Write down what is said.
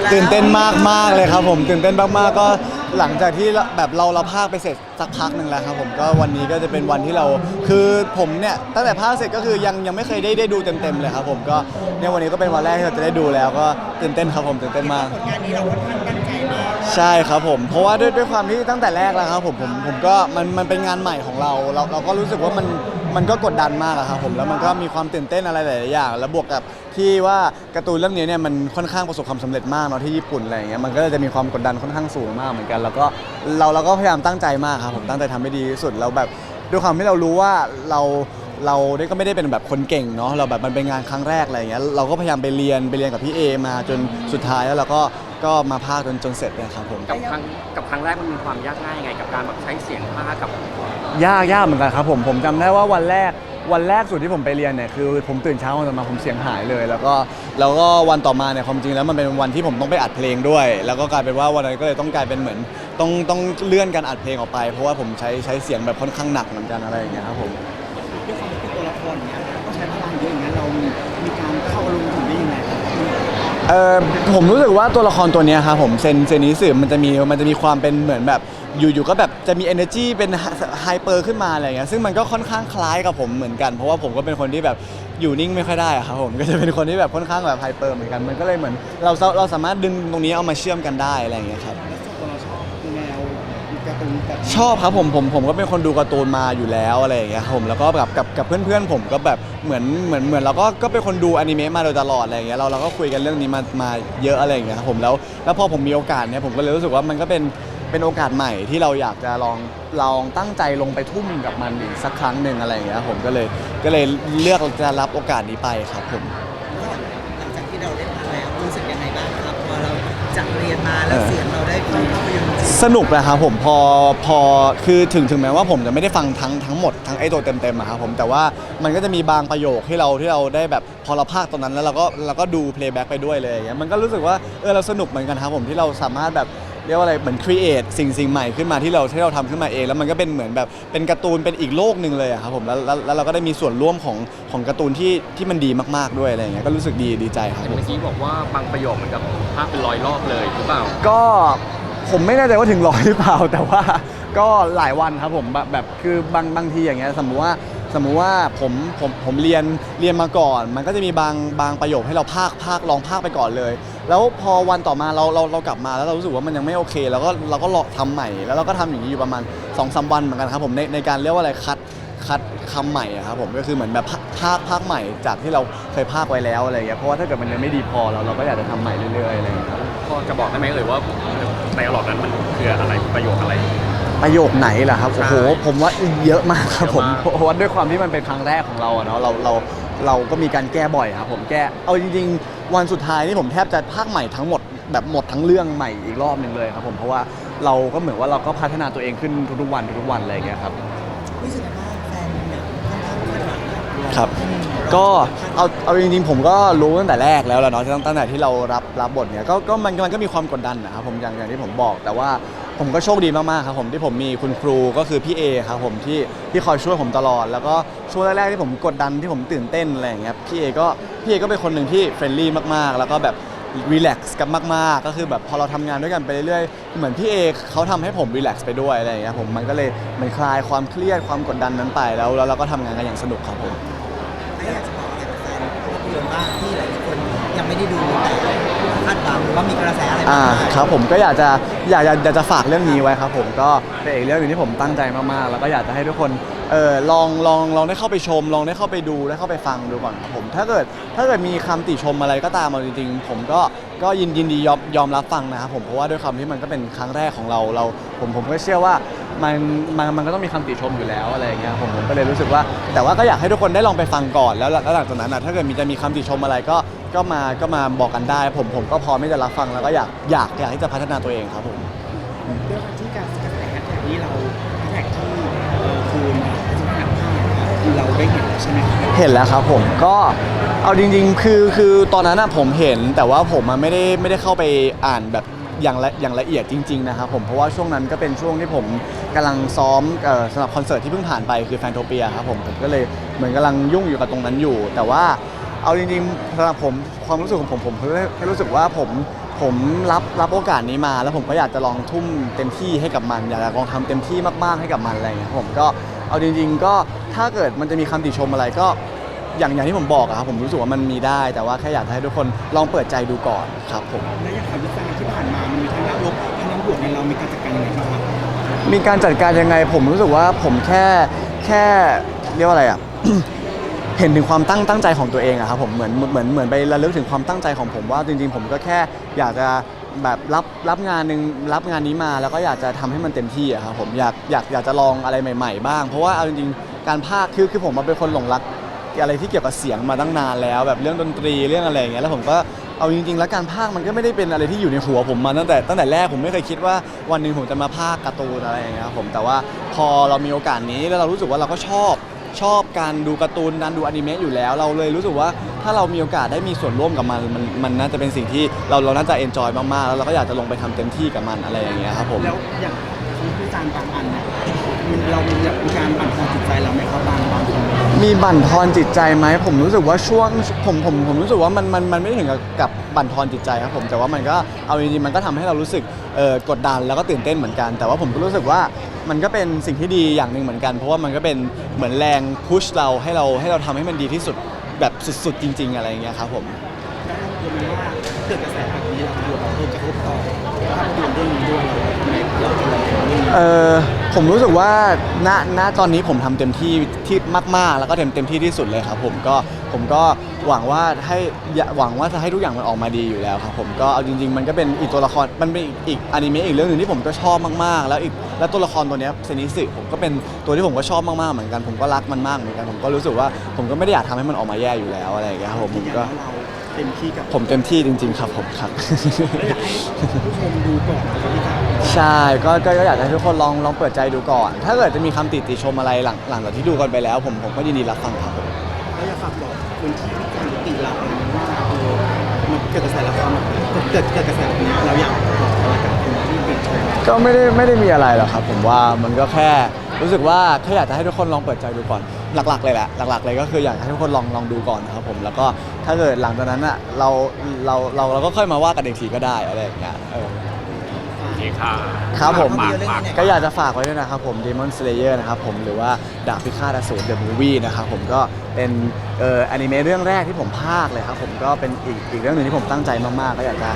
แล้วตื่นเต้นมากมากๆเลยครับผมตื่นเต้นมากๆก็หลังจากที่แบบเราเราพากไปเสร็จสักพักหนึ่งแล้วครับผมก็วันนี้ก็จะเป็นวันที่เรา คือผมเนี่ยตั้งแต่พากเสร็จก็คือยังยังไม่เคยได้ได้ดูเต็มๆเลยครับผมก็เนี่ยวันนี้ก็เป็นวันแรกที่เราจะได้ดูแล้วก็ตื่นเต้นครับผมตื่นเต้นมาก ผลงานนี้เราค่อนข้างตั้งใจมากใช่ครับผม เพราะว่าด้วยด้วยความที่ตั้งแต่แรกแล้วครับผมผมผมก็มันมันเป็นงานใหม่ของเรา เราเราก็รู้สึกว่ามัน มันก็กดดันมากอะครับผมแล้วมันก็มีความตื่นเต้นอะไรหลายๆอย่างแล้วบวกกับที่ว่าการ์ตูนเรื่องนี้เนี่ยมันค่อนข้างประสบความสำเร็จมากเนาะที่ญี่ปุ่นอะไรอย่างเงี้ยมันก็จะมีความกดดันค่อนข้างสูงมากเหมือนกัน แล้วก็เราเราก็พยายามตั้งใจมากครับผมตั้งใจทำให้ดีที่สุดแล้วแบบด้วยความที่เรารู้ว่าเราเราได้ก็ไม่ได้เป็นแบบคนเก่งเนาะเราแบบมันเป็นงานครั้งแรกอะไรอย่างเงี้ยเราก็พยายามไปเรียนไปเรียนกับพี่เอมาจนสุดท้ายแล้วเราก็ ก็มาพากจนจนเสร็จเนี่ยครับผมกับครั้งกับครั้งแรกมันมีความยากง่ายยังไง กับการแบบใช้เสียงพากย์กับยากยากเหมือนกันครับผมผมจำได้ว่าวันแรกวันแรกสุดที่ผมไปเรียนเนี่ยคือผมตื่นเช้าวันต่อมาผมเสียงหายเลย แล้วก็แล้วก็วันต่อมาเนี่ยความจริงแล้วมันเป็นวันที่ผมต้องไปอัดเพลงด้วย แล้วก็กลายเป็นว่าวันนั้นก็เลยต้องกลายเป็นเหมือนต้องต้องเลื่อนการอัดเพลงออกไปเพราะว่าผมใช้ใช้เสียงแบบค่อนข้างหนักเหมือนกันอะไรอย่างเงี้ยครับผม ด้วยความที่เป็นตัวละครอย่างเงี้ยต้องใช้พลังเยอะอย่างเงี้ยเรามีมีการเข้าอารมณ์ถึงได้ยังไงครับ เออผมรู้สึกว่าตัวละครตัวเนี้ยครับผมเซนเซนิสึมันจะมีมันจะมีความเป็นเหมือนแบบอยู่ๆก็แบบจะมี energy เป็นไฮเปอร์ขึ้นมาอะไรเงี้ยซึ่งมันก็ค่อนข้างคล้ายกับผมเหมือนกันเพราะว่าผมก็เป็นคนที่แบบอยู่นิ่งไม่ค่อยได้อะครับผมก็จะเป็นคนที่แบบค่อนข้างแบบไฮเปอร์เหมือนกันมันก็เลยเหมือนเราเราสามารถดึงตรงนี้เอามาเชื่อมกันได้อะไรเงี้ยครับแนวการ์ตูนแบบ ชอบครับผมผมผมก็เป็นคนดูการ์ตูนมาอยู่แล้วอะไรอย่างเงี้ยครับผมแล้วก็กับกับกับเพื่อนๆ ผมก็แบบเหมือนเหมือนเหมือนเราก็ก็เป็นคนดูอนิเมะมาโดยตลอดอะไรอย่างเงี้ยเราเราก็คุยกันเรื่องนี้มามาเยอะอะไรอย่างเงี้ยครับผมแล้วแล้วพอผมมีโอกาสเนี่ยผมก็เลยรู้สึกว่ามันก็เป็นเป็นโอกาสใหม่ที่เราอยากจะลองลองตั้งใจลงไปทุ่มกับมันอีกสักครั้งหนึ่งอะไรอย่างเงี้ยครับผมก็เลยก็เลยเลือกจะรับโอกาสนี้ไปครับผม จากเรียนมาแล้วเสียงเราได้เข้าภาพยนตร์จริงสนุกนะครับผมพอพอคือถึงถึงแม้ว่าผมจะไม่ได้ฟังทั้งทั้งหมดทั้งไอ้ตัวเต็มๆอะครับผมแต่ว่ามันก็จะมีบางประโยคที่เราที่เราได้แบบพอเราพากย์ตรงนั้นแล้วเราก็เราก็ดูเพลย์แบ็กไปด้วยเลยอย่างเงี้ยมันก็รู้สึกว่าเออเราสนุกเหมือนกันครับผมที่เราสามารถแบบ เรียกว่าอะไรเหมือนครีเอทสิ่งสิ่งใหม่ขึ้นมาที่เราที่เราทำขึ้นมาเอง แล้วมันก็เป็นเหมือนแบบเป็นการ์ตูนเป็นอีกโลกหนึ่งเลยอะครับผมแล้วแล้วแล้วเราก็ได้มีส่วนร่วมของของการ์ตูนที่ที่มันดีมากๆด้วยอะไรอย่างเงี้ยก็รู้สึกดีดีใจครับเห็นผม เมื่อกี้บอกว่าบางประโยคเหมือนกับพากย์เป็นร้อยรอบเลยหรือเปล่า ก็ผมไม่แน่ใจว่าถึงร้อยหรือเปล่า แต่ว่าก็หลายวันครับผมแบบแบบคือบางบางทีอย่างเงี้ยสมมุติว่าสมมุติว่าผมผมผมเรียนเรียนมาก่อน มันก็จะมีบางบางประโยคให้เราพากพากลองพากไปก่อนเลย แล้วพอวันต่อมาเราเราเรากลับมาแล้วเรารู้สึกว่ามันยังไม่โอเคเราก็เราก็ลองทำใหม่ แล้วเราก็ทำอย่างนี้อยู่ประมาณ2อสวันเหมือนกันครับผมในในการเรียกว่าอะไรคัดคัดคำใหม่อะครับผมก็คือเหมือนแบบพาพากพากใหม่จากที่เราเคยพากไว้แล้วอะไรอย่างเงี้ยเพราะว่าถ้าเกิดมันยังไม่ดีพอเราเราก็อยากจะทำใหม่เรื่อยๆอะไรอย่างเงี้ยครับ พอจะบอกได้ไหมเอ่ยว่าในอลอดนั้นมันคืออะไรประโยคอะไร ประโยคไหนล่ะครับโอ้โหใช่ผมว่าเยอะมากครับผมเยอะมาก เพราะว่าด้วยความที่มันเป็นครั้งแรกของเราอะเนาะเราเราเราก็มีการแก้บ่อยครับผมแก้เอาจริงๆ วันสุดท้ายนี่ผมแทบจะภาคใหม่ทั้งหมดแบบหมดทั้งเรื่องใหม่อีกรอบหนึ่งเลยครับผมเพราะว่าเราก็เหมือนว่าเราก็พัฒนาตัวเองขึ้นทุกๆวันทุกๆวันอะไรอย่างเงี้ยครับๆรู้สึกว่าแฟนเนี่ยค่อนข้างคาดหวังนะครับ ก็เอาเอาจริงๆผมก็รู้ตั้งแต่แรกแล้วแหละเนาะตั้งตั้งแต่ที่เรารับรับบทเนี่ยก็ก็มันมันก็มีความกดดันนะครับผมอย่างอย่างที่ผมบอกแต่ว่า ผมก็โชคดีมากๆครับผมที่ผมมีคุณครูก็คือพี่เอครับผมที่ที่คอยช่วยผมตลอด แล้วก็ช่วงแรกๆที่ผมกดดันที่ผมตื่นเต้นอะไรอย่างเงี้ยพี่เอก็พี่เอก็เป็นคนหนึ่งที่เฟรนลี่มากๆ แล้วก็แบบรีแลกซ์กันมาก ๆ ก็คือแบบพอเราทำงานด้วยกันไปเรื่อยๆ เหมือนพี่เอเขาทำให้ผมรีแลกซ์ไปด้วยอะไรอย่างเงี้ยผมมันก็เลยเหมันคลายความเครียดความกดดันนั้นไปแล้วแล้วเราก็ทำงานกันอย่างสนุกครับผมถ้าอยากจะบอกอะไรกับแฟนภาพยนตร์บ้างที่หลายคนยังไม่ได้ดูแต่าดหวังว่ามีกระแสอะไรอ่าบ้างครับผมก็อยากจะอยากอยากอยากจะฝากเรื่องนี้ไว้ครับผมก็เป็นอีกเรื่องหนึงที่ผมตั้งใจมากๆ แล้วก็อยากจะให้ทุกคนเออลองลองลองได้เข้าไปชม ลองได้เข้าไปดูได้เข้าไปฟังดูก่อนครับผมถ้าเกิดถ้าเกิดมีคำติชมอะไรก็ตามมาจริงๆ ผมก็ก็ยินยินดียอมยอมรับฟังนะครับผมเพราะว่าด้วยความที่มันก็เป็นครั้งแรกของเราเรา ผมผมก็เชื่อว่ามันมันมันก็ต้องมีคำติชมอยู่แล้วอะไรอย่างเงี้ยผมผมก็เลยรู้สึกว่า แต่ว่าก็อยากให้ทุกคนได้ลองไปฟังก่อนแล้วแล้วหลังจากนั้นนะถ้าเกิดมีจะมีคำติชมอะไรก็ ก็มาก็มาบอกกันได้ ผมผมก็พร้อมที่จะรับฟังแล้วก็อยากอยากอยากที่จะพัฒนาตัวเองครับผม ด้วยความที่การกระแสแฮชแท็กนี้เราแฮชแท็กที่เอ่อคูณที่หนักผ้าคือเราได้เห็นแล้วใช่ไหมครับเห็นแล้วครับผมก็เอาจริงๆ คือคือตอนนั้นอะผมเห็นแต่ว่าผมอะไม่ได้ไม่ได้เข้าไปอ่านแบบอย่างละอย่างละเอียดจริง ๆ นะครับผมเพราะว่าช่วงนั้นก็เป็นช่วงที่ผมกำลังซ้อมเอ่อสำหรับคอนเสิร์ตที่เพิ่งผ่านไปคือแฟนโทเปียครับผมผมก็เลยเหมือนกำลังยุ่งอยู่กับตรงนั้นอยู่ แต่ว่า เอาจริงๆสำหรับผมความรู้สึกของผมผมแค่รู้สึกว่าผมผมรับรับโอกาสนี้มา แล้วผมก็อยากจะลองทุ่มเต็มที่ให้กับมัน อยากจะลองทำเต็มที่มากๆให้กับมันอะไรเงี้ยผมก็เอาจริง ๆ ก็ถ้าเกิดมันจะมีคำติชมอะไรก็อย่างอย่างที่ผมบอกอะครับผมรู้สึกว่ามันมีได้แต่ว่าแค่อยากจะให้ทุกคนลองเปิดใจดูก่อนครับผมและอย่างความวิจารณ์ที่ผ่านมามันมีทั้งด้านลบทั้งด้านบวกในเรามีการจัดการยังไงบ้างครับมีการจัดการยังไงผมรู้สึกว่าผมแค่แค่เรียกว่าอะไรอะ เห็นถึงความตั้งตั้งใจของตัวเองอะครับผมเหมือนเหมือนเหมือนไประลึกถึงความตั้งใจของผมว่าจริงๆ ผมก็แค่อยากจะแบบรับรับงานหนึ่งรับงานนี้มาแล้วก็อยากจะทำให้มันเต็มที่อะครับผมอยากอยากอยากจะลองอะไรใหม่ๆ บ้าง เพราะว่าเอาจริงๆการพากย์คือคือผมมาเป็นคนหลงรักอะไรที่เกี่ยวกับเสียงมาตั้งนานแล้ว แบบเรื่องดนตรีเรื่องอะไรอย่างเงี้ยแล้วผมก็เอาจริงๆ แล้วการพากย์มันก็ไม่ได้เป็นอะไรที่อยู่ในหัวผมมาตั้งแต่ตั้งแต่แรกผมไม่เคยคิดว่าวันหนึ่งผมจะมาพากย์การ์ตูนอะไรอย่างเงี้ยครับผมแต่ว่าพอเรามีโอกาสนี้แล้วเรารู้สึกว่าเราก็ชอบ ชอบการดูการ์ตูนการดูอนิเมะอยู่แล้ว เราเลยรู้สึกว่าถ้าเรามีโอกาสได้มีส่วนร่วมกับมันมันมันน่าจะเป็นสิ่งที่เราเราน่าจะเอนจอยมากๆแล้วเราก็อยากจะลงไปทำเต็มที่กับมันอะไรอย่างเงี้ยครับผม แล้วอย่างคำวิจารณ์บางอันเนี่ยมันเรามีแบบมีการบั่นทอนจิตใจเราไหมครับบางบางคอมเมนต์มีบั่นทอนจิตใจไหมผมรู้สึกว่าช่วงผมผมผมรู้สึกว่ามันมันมันไม่ได้ถึงกับกับบั่นทอนจิตใจครับผมแต่ว่ามันก็เอาจริงๆมันก็ทำให้เรารู้สึกเอ่อกดดันแล้วก็ตื่นเต้นเหมือนกัน แต่ว่าผมก็รู้สึกว่า มันก็เป็นสิ่งที่ดีอย่างหนึ่งเหมือนกัน เพราะว่ามันก็เป็นเหมือนแรงพุชเราให้เราให้เราทำให้มันดีที่สุดแบบสุดๆจริง ๆ อะไรอย่างเงี้ยครับผมแล้วเราดูไหมว่าเกิดกระแสแบบนี้เราดูเราเออกระทบต่อภาพยนตร์เรื่องนี้ด้วยเราเราจะลองเรื่องนี้เออผมรู้สึกว่าณณตอนนี้ผมทำเต็มที่ที่มากๆ แล้วก็เต็มเต็มที่ที่สุดเลยครับผมก็ผมก็ หวังว่าให้อย่าหวังว่าจะให้ทุกอย่างมันออกมาดีอยู่แล้วครับผมก็เอาจริง ๆ มันก็เป็นอีกตัวละครมันเป็นอีกอีกอนิเมะอีกเรื่องหนึ่งที่ผมก็ชอบมากๆ แล้วอีกแล้วตัวละครตัวเนี้ยเซนิสึผมก็เป็นตัวที่ผมก็ชอบมากๆเหมือนกันผมก็รักมันมากเหมือนกันผมก็รู้สึกว่าผมก็ไม่ได้อยากทำให้มันออกมาแย่อยู่แล้วอะไรอย่างเงี้ยครับผมผมอย่างก็ว่าเราเต็มที่กับผมเต็มที่จริง ๆ ครับผมครับ แล้วอยากให้ผู้ชมดูก่อนนะครับพี่จ๋าใช่ก็ก็ก็อยากจะให้ทุกคนลองลองเปิดใจดูก่อน ถ้าเกิดจะมีคำติติชมอะไรหลังหลังจากที่ดูกันไปแล้ว ผมผมก็ยินดีรับฟังครับผม แล้วอยากฝากบอก คนที่วิจารณ์ติเราอะไรนี้ว่าเออมันเกิดกระแสละครแบบนี้เกิดเกิดกระแสแบบนี้เราอยากบอกอะไรกับคนที่ติชมก็ไม่ได้ไม่ได้มีอะไรหรอกครับ ผมว่ามันก็แค่รู้สึกว่าแค่อยากจะให้ทุกคนลองเปิดใจดูก่อนหลัก ๆ เลยแหละหลัก ๆ เลยก็คืออยากให้ทุกคนลองลองดูก่อนนะครับผมแล้วก็ถ้าเกิดหลังจากนั้นอะเราเราเราเราก็ค่อยมาว่ากันอีกทีก็ได้อะไรอย่างเงี้ยเออ เคค่ะครับผม ฝากฝากก็อยากจะฝากไว้ด้วยนะครับผม Demon Slayer นะครับผมหรือว่าดาบพิฆาตอสูร The Movie นะครับผมก็เป็นเอ่ออนิเมะเรื่องแรกที่ผมพากย์เลยครับผมก็เป็นอีกอีกเรื่องหนึ่งที่ผมตั้งใจมากๆก็อยากจะ